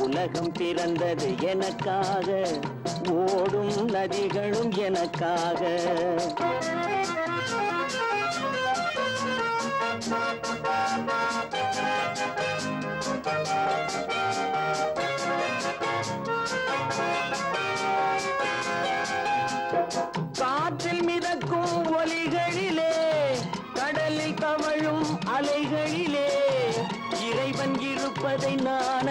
உலகம் பிறந்தது எனக்காக ஓடும் நதிகளும் எனக்காக. காற்றில் மிதக்கும் ஒலிகளிலே கடலில் தவழும் அலைகளிலே இறைவன் இருப்பதை நான்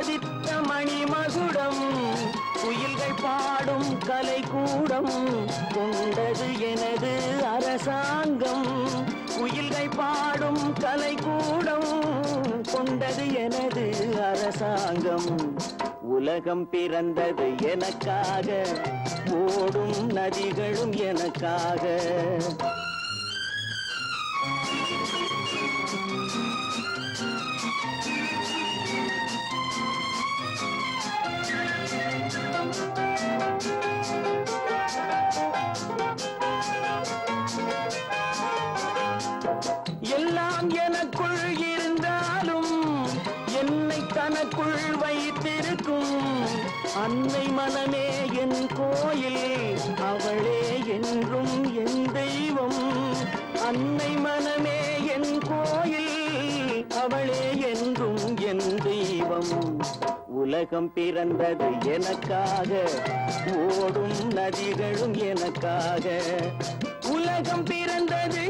தாரகை பதித்த மணிமகுடம் குயில்கள் பாடும் கலை கூடம் கொண்டது எனது அரசாங்கம். குயில்கள் பாடும் கலை கூடம் கொண்டது எனது அரசாங்கம். உலகம் பிறந்தது எனக்காக ஓடும் நதிகளும் எனக்காக. தனக்குள் வைத்திருக்கும். அன்னை மனமே என் கோயில் அவளே என்றும் என் தெய்வம். அன்னை மனமே என் கோயில் அவளே என்றும் என் தெய்வம். உலகம் பிறந்தது எனக்காக ஓடும் நதிகளும் எனக்காக. உலகம் பிறந்தது